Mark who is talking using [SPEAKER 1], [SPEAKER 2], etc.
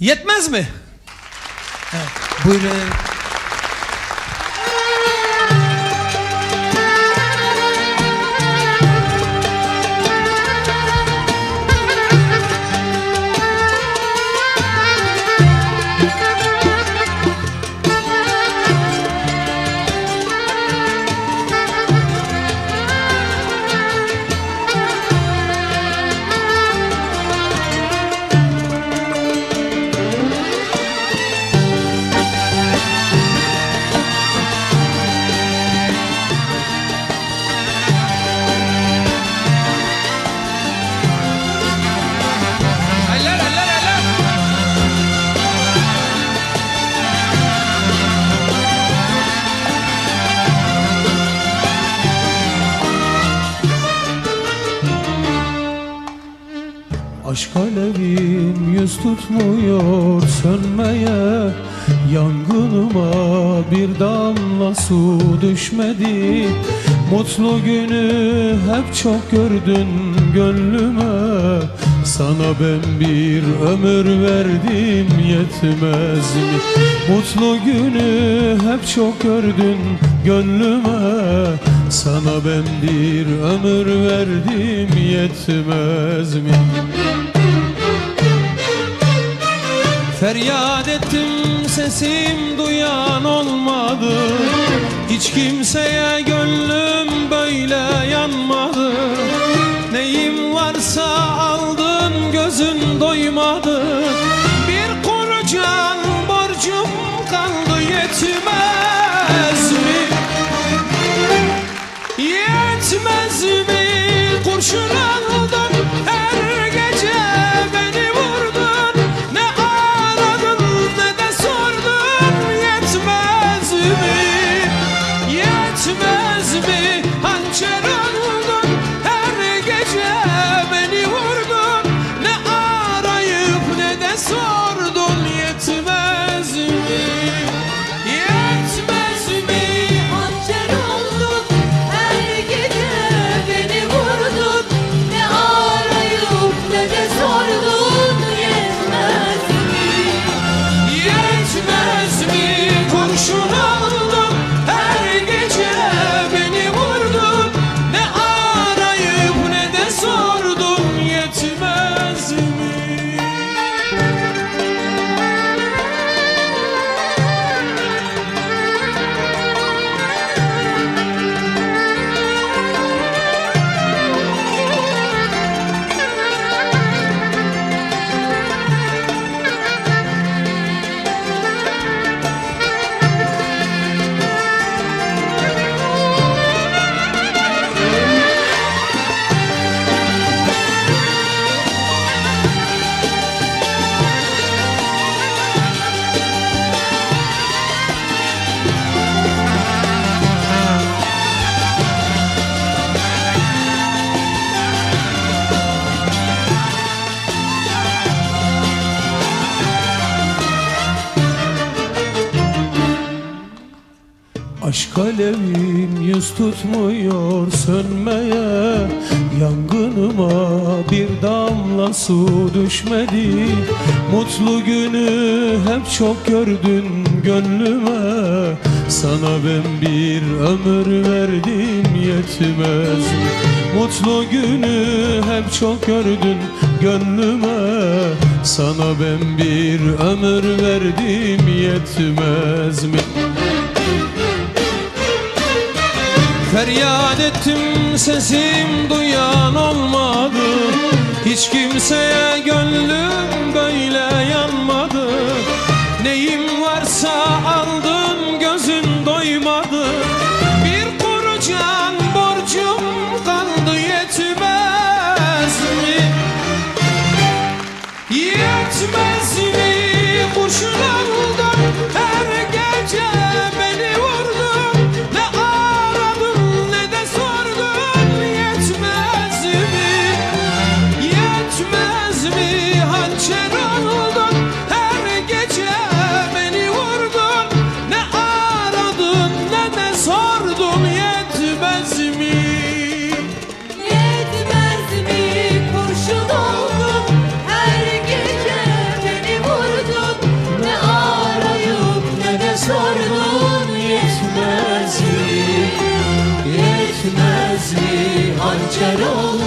[SPEAKER 1] Yetmez mi? Evet, buyurun.
[SPEAKER 2] Aşk alevim yüz tutmuyor sönmeye Yangınıma bir damla su düşmedi Mutlu günü hep çok gördün gönlüme Sana ben bir ömür verdim yetmez mi? Mutlu günü hep çok gördün gönlüme Sana ben bir ömür verdim yetmez mi? Feryat ettim sesim duyan olmadı. Hiç kimseye gönlüm böyle Aşk alevim yüz tutmuyor sönmeye Yangınıma bir damla su düşmedi Mutlu günü hep çok gördün gönlüme Sana ben bir ömür verdim yetmez? Mutlu günü hep çok gördün gönlüme Sana ben bir ömür verdim yetmez mi? Feryat ettim sesim duyan olmadı. Hiç kimseye gönlüm böyle azmi hançer oldu